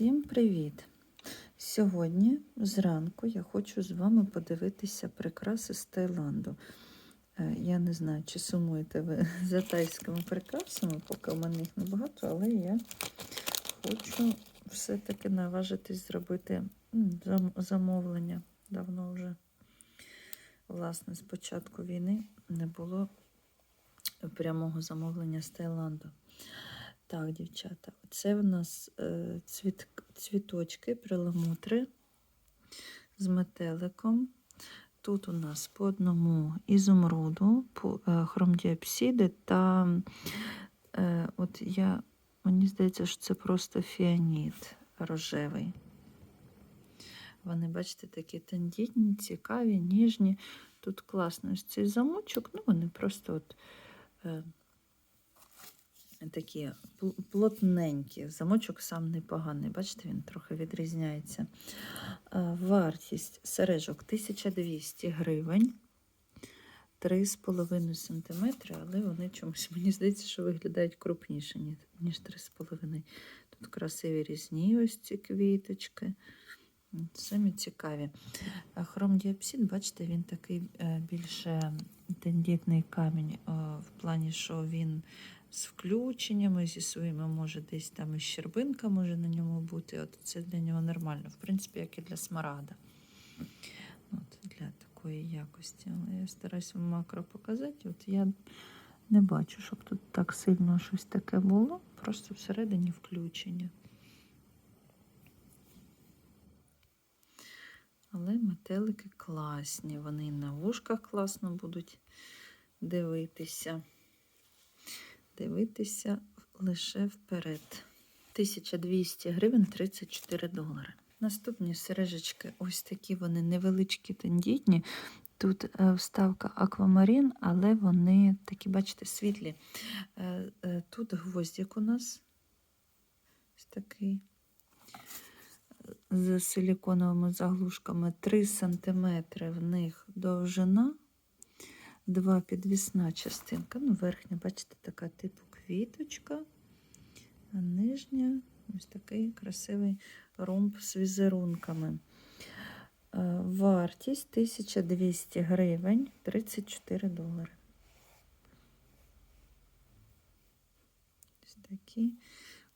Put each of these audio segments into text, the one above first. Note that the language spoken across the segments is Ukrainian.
Всім привіт! Сьогодні зранку я хочу з вами подивитися прикраси з Таїланду. Е, Я не знаю, чи сумуєте ви за тайськими прикрасами, поки в мене їх небагато, але я хочу все-таки наважитись зробити замовлення. Давно вже, власне, з початку війни не було прямого замовлення з Таїланду. Так, дівчата, це в нас е, цвіт, цвіточки, перламутри з метеликом. Тут у нас по одному ізумруду, по, е, хромдіапсиди та е, от я, мені здається, що це просто фіаніт рожевий. Вони, бачите, такі тендітні, цікаві, ніжні. Тут класний ось цей замочок, ну вони просто от. Такі плотненькі. Замочок сам непоганий. Бачите, він трохи відрізняється. Вартість сережок 1200 гривень. 3,5 см, але вони чомусь, мені здається, що виглядають крупніше, ніж 3,5 Тут красиві різні ось ці квіточки. Самі цікаві. А Хромдіапсид, бачите, він такий е, більше тендітний камінь е, в плані, що він з включеннями, зі своїми, може, десь там і щербинка може на ньому бути. От це для нього нормально. В принципі, як і для смарагда. От, для такої якості. Але я стараюсь вам макро показати. От я не бачу, щоб тут так сильно щось таке було. Просто всередині включення. Але метелики класні. Вони на вушках класно будуть дивитися. Дивитися лише вперед. 1200 гривень 34 долари. Наступні сережечки, ось такі вони невеличкі, тендітні. Тут е, вставка аквамарин, але вони такі, бачите, світлі. Е, е, Тут гвоздик у нас ось такий з силіконовими заглушками 3 см в них довжина, два підвісна частинка. Ну, верхня, бачите, така типу квіточка, а нижня ось такий красивий ромб з візерунками. Е, Вартість 1200 гривень 34 долари. Ось такі.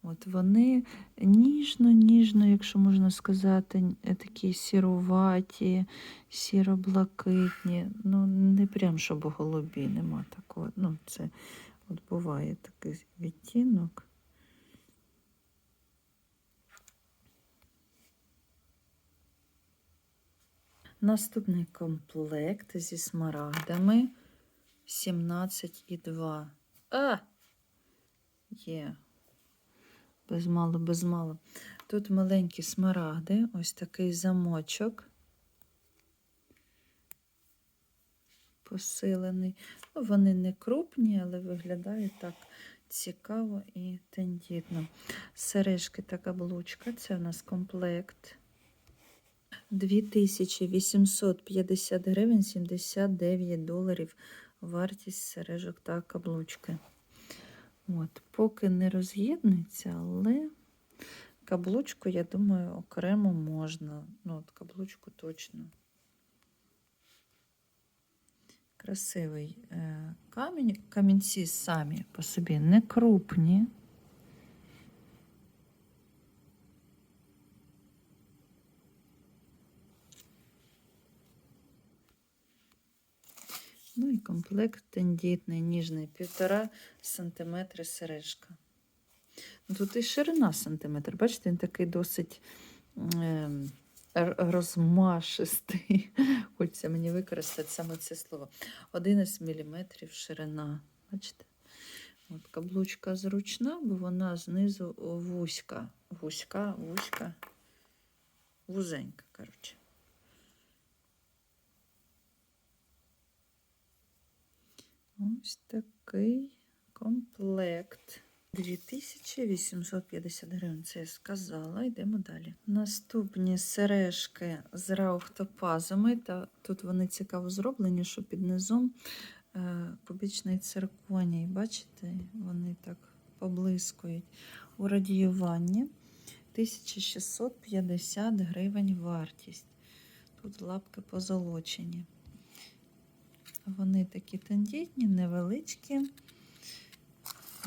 От вони ніжно-ніжно, якщо можна сказати, е, такі сіруваті, сіро-блакитні. Ну, не прям, щоб голубі, нема такого. Ну, це от буває такий відтінок. Наступний комплект зі смарагдами 17,2. А! Є. Без мало, без мало. Тут маленькі смарагди, ось такий замочок. Посилений. Ну, вони не крупні, але виглядають так цікаво і тендітно. Сережки та каблучка це у нас комплект. 2850 гривень 79 доларів вартість сережок та каблучки. От, поки не роз'єднується, але каблучку, я думаю, окремо можна. Ну, от каблучку точно. Красивий е, камінь. Камінці самі по собі не крупні. Ну і комплект тендітний, ніжний, півтора сантиметри сережка. Ну, Тут і ширина сантиметр. Бачите, він такий досить е, розмашистий. Хочеться мені використати саме це слово. 11 мм ширина. Бачите? От каблучка зручна, бо вона знизу вузька. Вузька, вузька, вузенька, коротше. Ось такий комплект. 2850 гривень, це я сказала. Йдемо далі. Наступні сережки з раухтопазами. Та тут вони цікаво зроблені, що під низом е, кубічний цирконій. Бачите, вони так поблискують у радіюванні. 1650 гривень вартість. Тут лапки позолочені. Вони такі тендітні, невеличкі,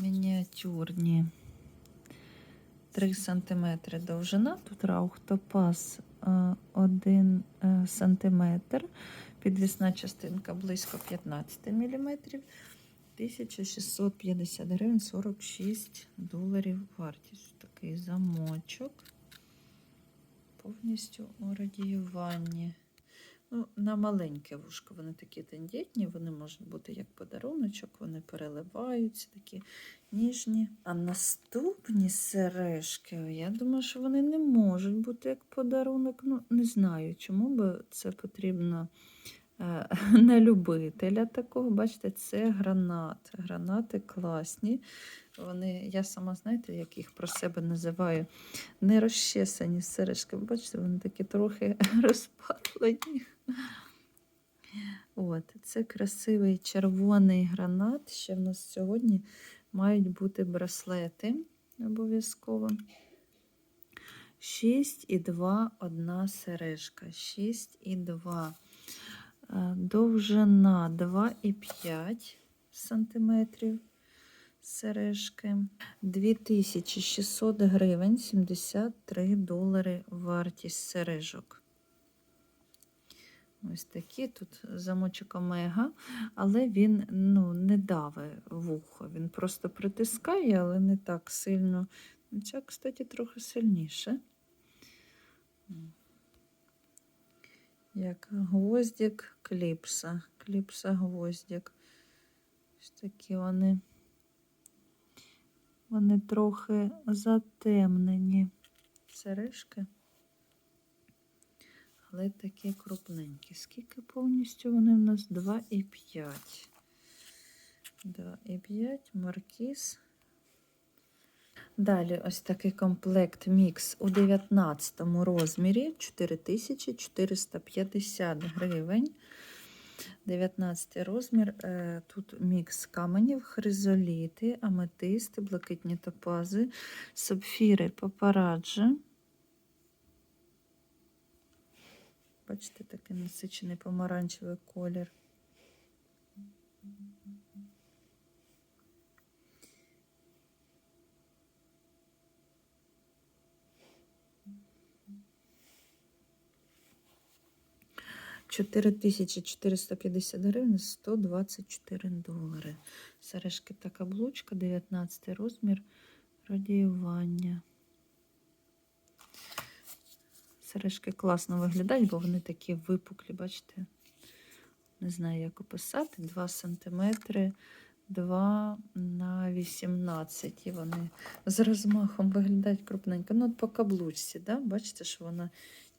мініатюрні. 3 см довжина. Тут раухтопаз 1 см. Підвісна частинка близько 15 мм. 1650 гривень 46 доларів вартість. Такий замочок. Повністю у радіюванні. Ну, на маленьке вушко вони такі тендітні, вони можуть бути як подаруночок, вони переливаються, такі ніжні. А наступні сережки, я думаю, що вони не можуть бути як подарунок. Ну, не знаю, чому би це потрібно е, на любителя такого. Бачите, це гранат. Гранати класні. Вони, я сама, знаєте, як їх про себе називаю, не розчесані сережки. Бачите, вони такі трохи розпатлені. От, це красивий червоний гранат. Ще в нас сьогодні мають бути браслети обов'язково. 6,2 одна сережка. 6,2. Е, Довжина 2,5 сантиметрів сережки. 2600 гривень, 73 долари вартість сережок. Ось такі тут замочок омега, але він ну, не даве вухо. Він просто притискає, але не так сильно. Ця, кстати, трохи сильніше. Як гвоздик кліпса. Кліпса гвоздик. Ось такі вони. Вони трохи затемнені сережки. Але такі крупненькі. Скільки повністю вони в нас? 2,5. 2,5 маркіз. Далі ось такий комплект мікс у 19 розмірі 4450 гривень. 19 розмір. Е, Тут мікс каменів, хризоліти, аметисти, блакитні топази, сапфіри, папараджі. Бачите, такий насичений помаранчевий колір. Чотири тисячі 450 гривень, 124 долари. Сережки та каблучка, 19 розмір, радіювання. Сережки класно виглядають, бо вони такі випуклі, бачите? Не знаю, як описати. 2 см, 2 на 18. І вони з розмахом виглядають крупненько. Ну, от по каблучці, да? бачите, що вона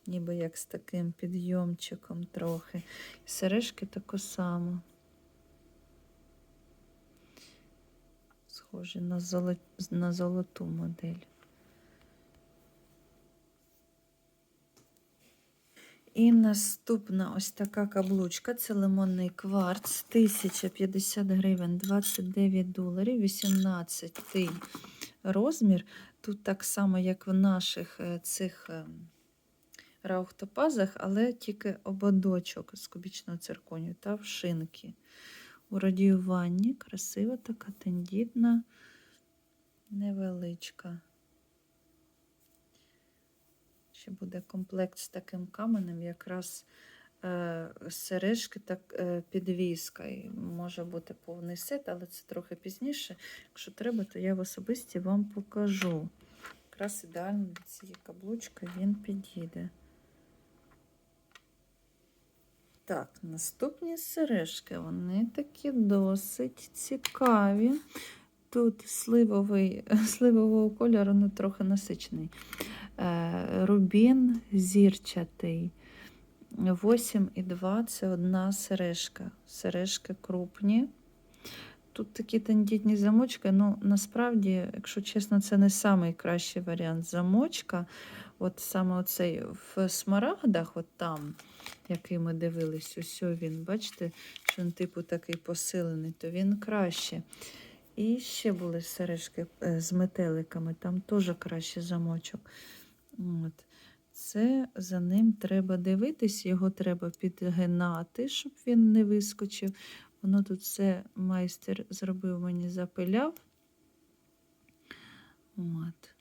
ніби як з таким підйомчиком трохи. І сережки тако само. Схожі на золоту модель. І наступна ось така каблучка це лимонний кварц, 1050 гривень, 29 доларів, 18 розмір. Тут так само, як в наших е, цих е, раухтопазах, але тільки ободочок з кубічного цирконію та вшинки. У радіюванні красива така тендітна, невеличка. Ще буде комплект з таким каменем, якраз е, сережки так е, підвіска. І може бути повний сет, але це трохи пізніше. Якщо треба, то я в особисті вам покажу. Якраз ідеально для цієї каблучки він підійде. Так, наступні сережки, вони такі досить цікаві. Тут сливовий, сливового кольору, ну трохи насичений. Е, Рубін зірчатий. 8,2 це одна сережка. Сережки крупні. Тут такі тендітні замочки. Ну, насправді, якщо чесно, це не найкращий варіант замочка. От саме оцей в смарагдах, от там, який ми дивились, ось він, бачите, що він типу такий посилений, то він краще. І ще були сережки е, з метеликами, там теж краще замочок. От. Це за ним треба дивитись, його треба підгинати, щоб він не вискочив. Воно тут все майстер зробив мені запиляв. От.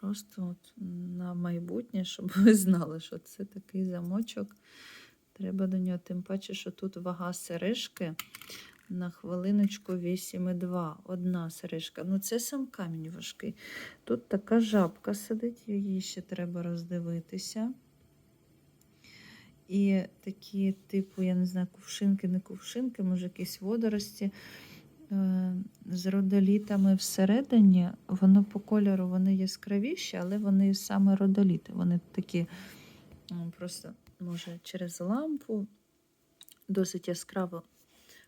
Просто от на майбутнє, щоб ви знали, що це такий замочок. Треба до нього, тим паче, що тут вага сережки на хвилиночку 8,2. Одна сережка. Ну, це сам камінь важкий. Тут така жабка сидить, її ще треба роздивитися. І такі, типу, я не знаю, кувшинки, не кувшинки, може, якісь водорості е, з родолітами всередині. Воно по кольору вони яскравіші, але вони саме родоліти. Вони такі просто, може, через лампу досить яскраво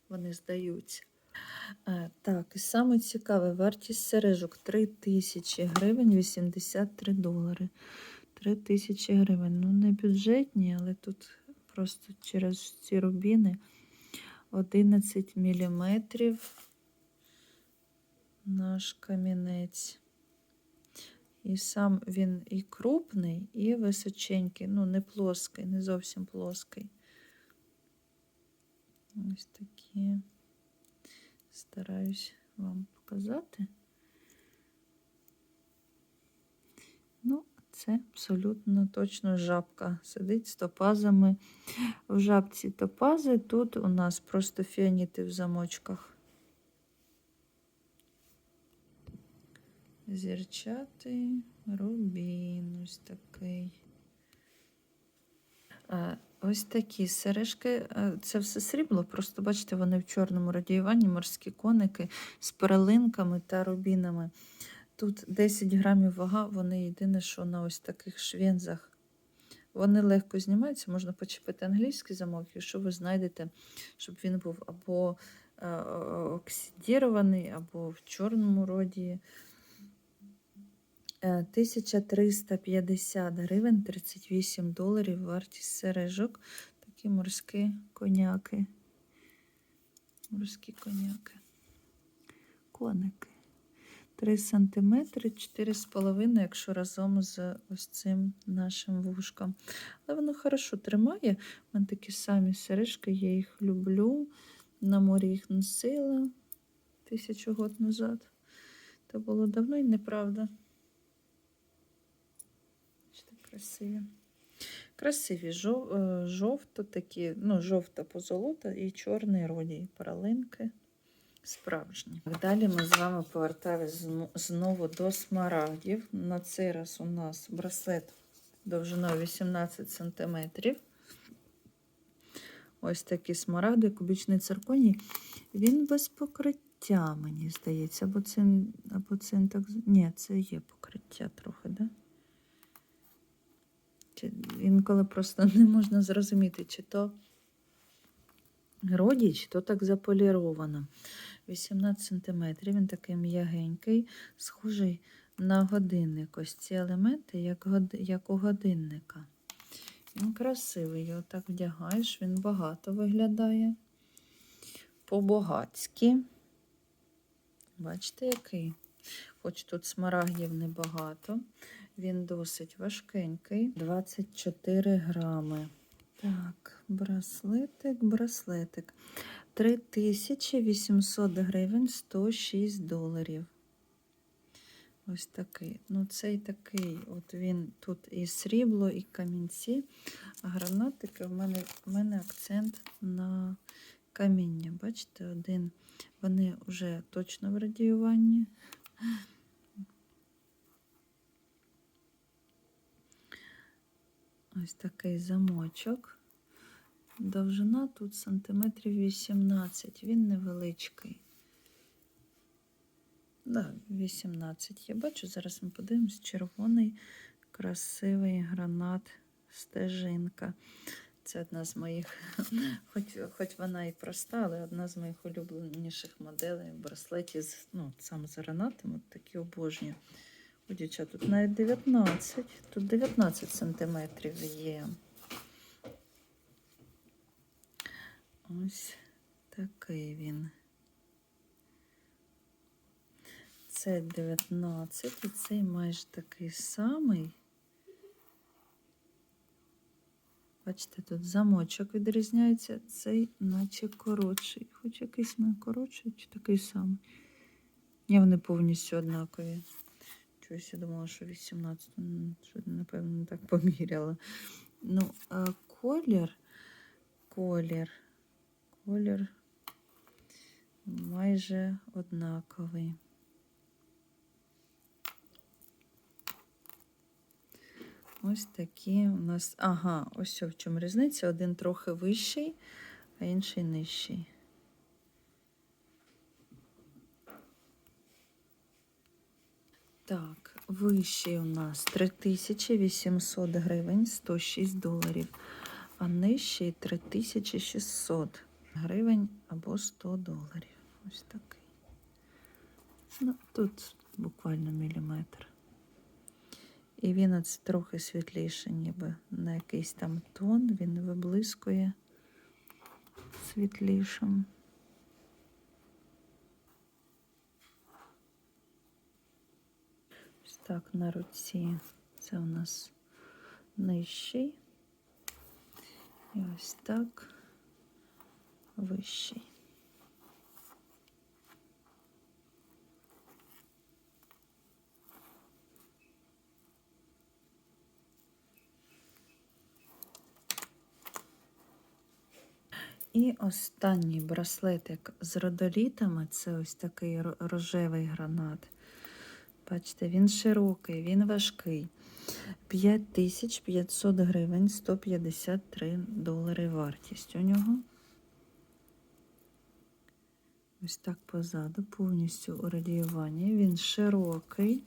вони здаються. Е, Так, і саме цікаве, вартість сережок 3 тисячі гривень 83 долари. 3 тисячі гривень. Ну, не бюджетні, але тут просто через ці рубіни 11 міліметрів наш камінець. І сам він і крупний, і височенький, ну, не плоский, не зовсім плоский. Ось такі. Стараюсь вам показати. Ну, це абсолютно точно жабка. Сидить з топазами. В жабці топази. Тут у нас просто фіаніти в замочках. Зірчатий рубін. Ось такий. Ось такі сережки. Це все срібло. Просто бачите, вони в чорному радіюванні, морські коники з перелинками та рубінами. Тут 10 грамів вага, вони єдине, що на ось таких швензах. Вони легко знімаються, можна почепити англійський замок, якщо ви знайдете, щоб він був або е, е, оксидірований, або в чорному роді. Е, 1350 гривень, 38 доларів вартість сережок. Такі морські коняки. Морські коняки. Коники. 3 см, 4,5, якщо разом з ось цим нашим вушком. Але воно хорошо тримає. У мене такі самі сережки, я їх люблю. На морі їх носила тисячу год назад. Це було давно і неправда. Красиві. Красиві, жов, е, жовто такі, ну, жовта позолота і чорний родій, паралинки. Справжні. Далі ми з вами повертаємось знову до смарагдів. На цей раз у нас браслет довжиною 18 см. Ось такі смарагди, кубічний цирконій. Він без покриття, мені здається. Або це, або це так. Ні, це є покриття трохи, да? Інколи просто не можна зрозуміти, чи то родій, чи то так заполіровано. 18 см. Він такий м'ягенький, схожий на годинник. Ось ці елементи, як, як у годинника. Він красивий, його так вдягаєш, він багато виглядає. По-багацьки. Бачите, який? Хоч тут смарагдів небагато. Він досить важкенький, 24 грами. Так, браслетик, браслетик. 3800 гривень 106 доларів. Ось такий. Ну, цей такий, от він тут і срібло, і камінці. А гранатики в мене, в мене акцент на каміння. Бачите, один. Вони вже точно в радіюванні. Ось такий замочок. Довжина тут сантиметрів 18, він невеличкий. Да, 18. Я бачу, зараз ми подивимось червоний, красивий гранат стежинка. Це одна з моїх, хоч, хоч вона і проста, але одна з моїх улюбленіших моделей браслетів, з- ну, саме з гранатом, от такі обожнюю. Дівчат тут навіть 19, тут 19 сантиметрів є. Ось такий він. Це 19, і цей майже такий самий. Бачите, тут замочок відрізняється, цей наче коротший. Хоч якийсь мій коротший чи такий самий. Ні, вони повністю однакові. Чогось я думала, що 18, м, що, напевно, не так поміряла. Ну, а колір, колір, колір майже однаковий. Ось такі у нас. Ага, ось в чому різниця. Один трохи вищий, а інший нижчий. Так, вищий у нас 3800 гривень, 106 доларів, а нижчий 3600 гривень або 100 доларів. Ось такий. Ну, тут буквально міліметр. І він оце трохи світліше, ніби на якийсь там тон, він виблискує світлішим. Ось так на руці. Це у нас нижчий. І ось так вищий. І останній браслетик з родолітами це ось такий рожевий гранат. Бачите, він широкий, він важкий. 5500 гривень, 153 долари вартість у нього. Ось так позаду, повністю у радіюванні. Він широкий.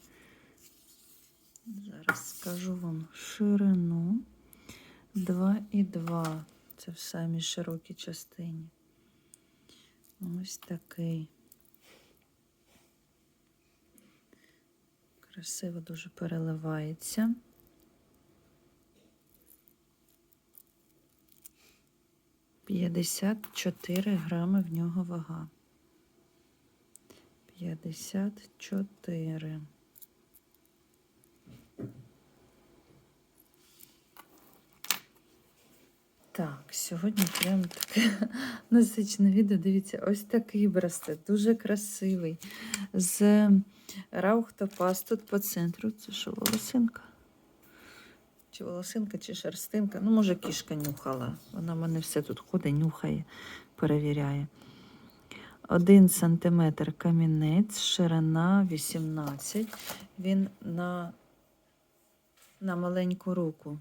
Зараз скажу вам ширину 2,2. Це в самій широкій частині. Ось такий. Красиво дуже переливається. П'ятдесят чотири грами в нього вага. П'ятдесят чотири. Так, сьогодні прям таке насичне відео. Дивіться, ось такий браслет, дуже красивий. З раухтопас тут по центру. Це що, волосинка? Чи волосинка, чи шерстинка? Ну, може, кішка нюхала. Вона в мене все тут ходить, нюхає, перевіряє. Один сантиметр камінець, ширина 18. Він на, на маленьку руку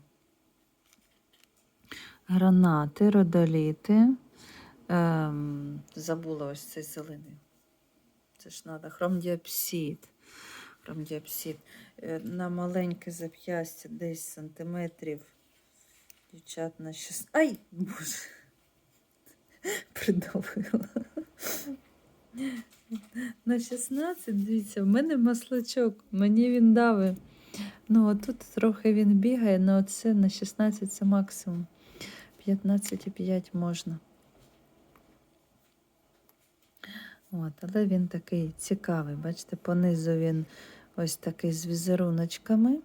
гранати, родоліти. Ем, забула ось цей зелений. Це ж треба хромдіапсид. Хромдіапсид. Е, На маленьке зап'ястя десь сантиметрів. Дівчат на 6. Ай, боже. Придавила. На 16, дивіться, в мене маслачок, мені він дави. Ну, отут трохи він бігає, але оце на 16 це максимум. 15,5 можна. От, але він такий цікавий. Бачите, понизу він ось такий з візеруночками.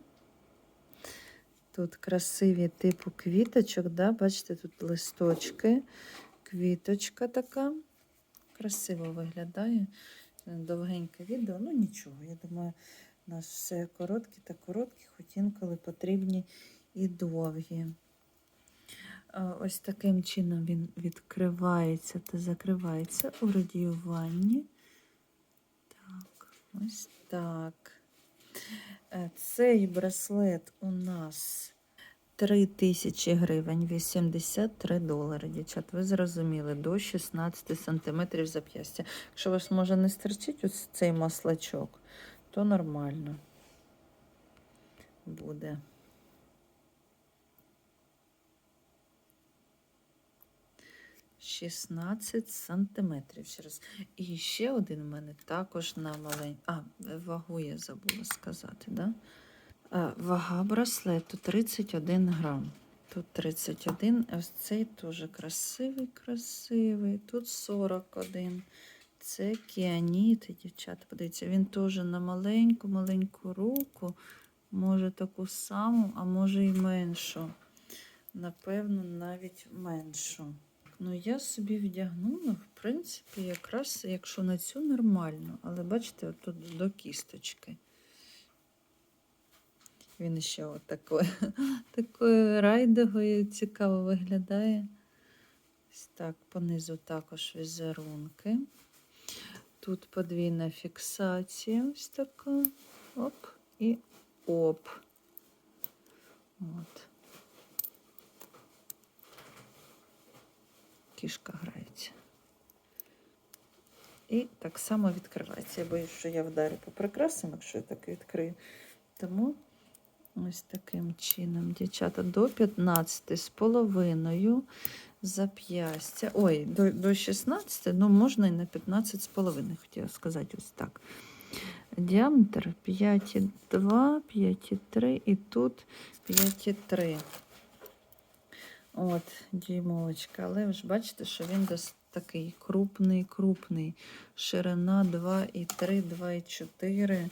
Тут красиві типу квіточок, да? бачите, тут листочки, квіточка така. Красиво виглядає. Довгеньке відео, ну нічого. Я думаю, у нас все короткі та короткі, хоч інколи потрібні і довгі. А, Ось таким чином він відкривається та закривається у радіюванні. Так, ось так. Е, Цей браслет у нас 3 тисячі гривень, 83 долари. Дівчат, ви зрозуміли, до 16 сантиметрів зап'ястя. Якщо вас може не стерчить ось цей маслачок, то нормально буде. Шістнадцять сантиметрів. Ще раз. І ще один у мене також на маленький. А, вагу я забула сказати, да? Вага браслету 31 грам. Тут 31, ось цей теж красивий, красивий. Тут 41. Це кіаніт, дівчата, подивіться, він теж на маленьку-маленьку руку. Може таку саму, а може і меншу. напевно, навіть меншу. Ну, я собі вдягнула, в принципі, якраз, якщо на цю нормально, але бачите, от тут до кісточки. Він ще от такою, такою райдовою цікаво виглядає. Ось так, понизу також візерунки. Тут подвійна фіксація, ось така. Оп і оп. От. Кішка грається. І так само відкривається. Я боюсь, що я вдарю по прикрасам, якщо я так відкрию. Тому ось таким чином, дівчата, до 15 з половиною зап'ястя. Ой, до, до 16, ну можна і на 15 з половиною, хотіла сказати ось так. Діаметр 5,2, 5,3 і тут 5,3. От, дюймовочка. Але ви ж бачите, що він дос такий крупний, крупний. Ширина 2,3, 2,4.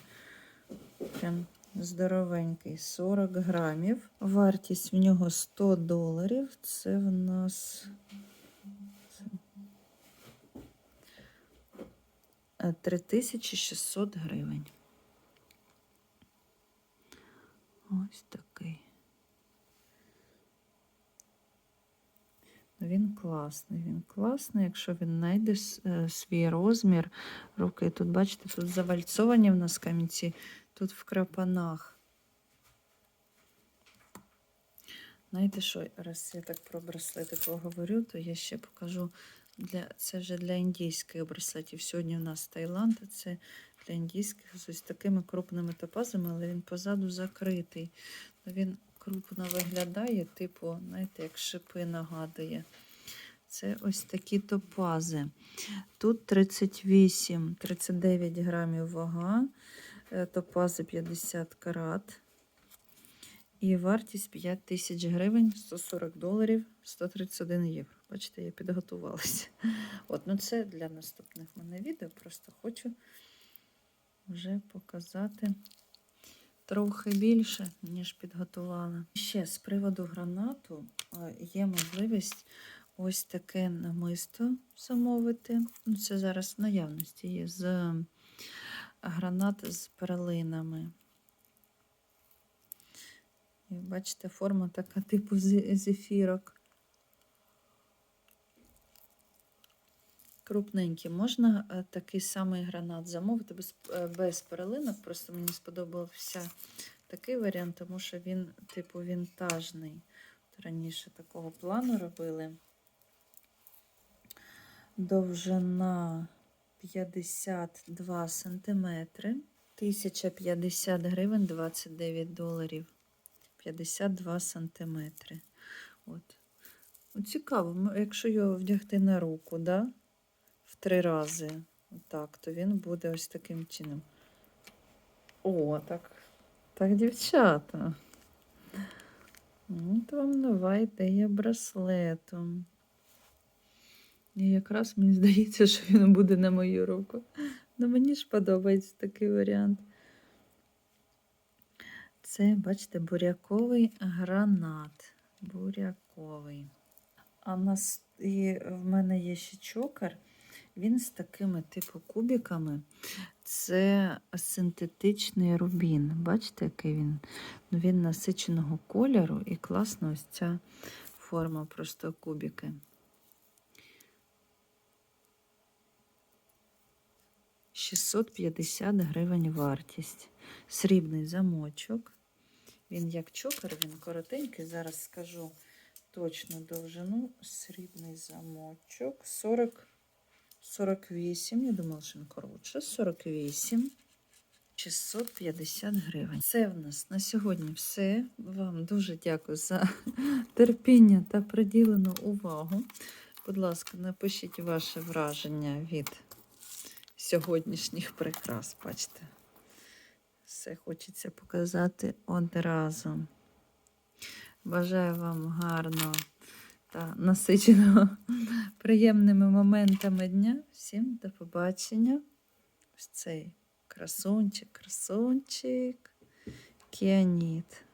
Прям здоровенький. 40 грамів. Вартість в нього 100 доларів. Це в нас. е, 3600 гривень. Ось такий. Він класний, він класний, якщо він знайде е, свій розмір руки. Тут, бачите, тут завальцовані в нас камінці, тут в крапанах. Знаєте що, раз я так про браслети поговорю, то я ще покажу. Для, це вже для індійських браслетів. Сьогодні у нас Таїланд, це для індійських з ось такими крупними топазами, але він позаду закритий. Він крупно виглядає, типу, знаєте, як шипи нагадує. Це ось такі топази. Тут 38-39 грамів вага, е, топази 50 карат. І вартість 5 тисяч гривень, 140 доларів, 131 євро. Бачите, я підготувалася. От, ну це для наступних мене відео. Просто хочу вже показати трохи більше, ніж підготувала. Ще з приводу гранату е, є можливість ось таке намисто замовити. Ну, це зараз в наявності є з гранат з перлинами. Бачите, форма така типу зефірок. Крупненькі. Можна е, такий самий гранат замовити без, е, без перлинок. Просто мені сподобався такий варіант, тому що він, типу, вінтажний. Раніше такого плану робили. Довжина 52 сантиметри. 1050 гривень 29 доларів. 52 сантиметри. От. От цікаво, якщо його вдягти на руку, да? Три рази, отак, то він буде ось таким чином. О, так, так, дівчата. От вам нова ідея браслету. І якраз мені здається, що він буде на мою руку. Ну, мені ж подобається такий варіант. Це, бачите, буряковий гранат. Буряковий. А нас і в мене є ще чокер. Він з такими типу кубиками. Це синтетичний рубін. Бачите, який він? Ну, він насиченого кольору і класна ось ця форма просто кубики. Шістсот п'ятдесят гривень вартість. Срібний замочок. Він як чокер, він коротенький. Зараз скажу точну довжину. Срібний замочок. 40, 48. Я думала, що він коротше. 48. 650 гривень. Це в нас на сьогодні все. Вам дуже дякую за терпіння та приділену увагу. Будь ласка, напишіть ваше враження від сьогоднішніх прикрас. Бачите, все хочеться показати одразу. Бажаю вам гарного та насиченого приємними моментами дня. Всім до побачення. Ось цей красунчик, красунчик, кіаніт.